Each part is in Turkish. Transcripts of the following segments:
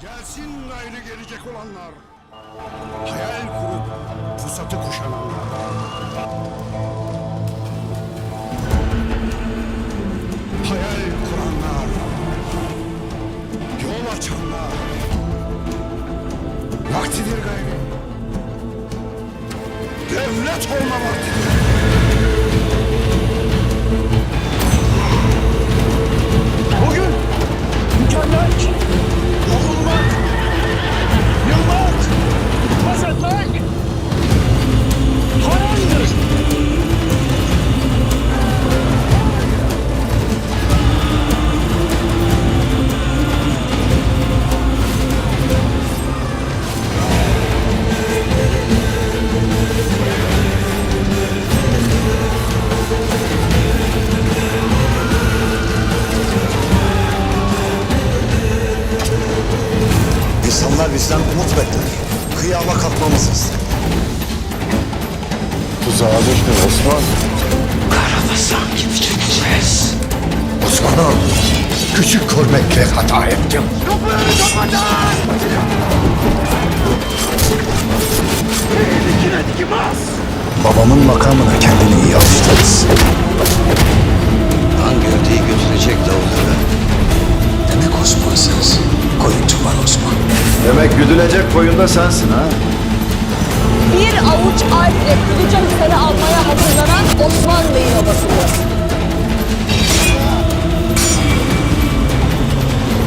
Gelsin gayrı gelecek olanlar. Hayal kurup fırsatı kuşananlar. Hayal kuranlar. Yol açanlar. Vaktidir gayrı. Devlet olma vaktidir. İnsanlar bizden umut bekler. Kıyama kalkmamızız. Tuzağa düştün Osman. Karabasan gibi çökeceğiz. Osman'ım, küçük görmekle hata ettim. Babamın makamına kendini iyi alıştırırız. Demek güdülecek koyun da sensin ha? Bir avuç alple Kılıca Hisar'ı almaya hazırlanan Osman Bey'in obasıdır.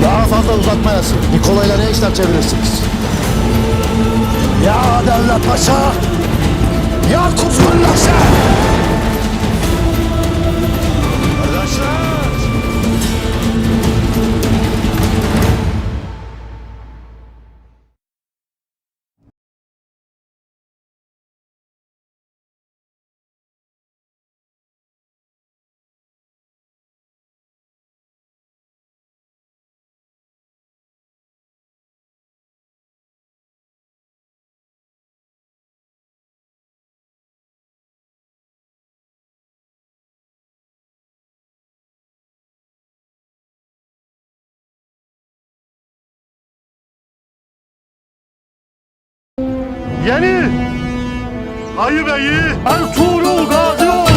Daha fazla uzatmayasın. Nikolay'la ne işler çevirirsiniz? Ya Devlet Paşa! Ya Kuzgun sen! Yeni! Ayı Bey'i Ertuğrul Gazi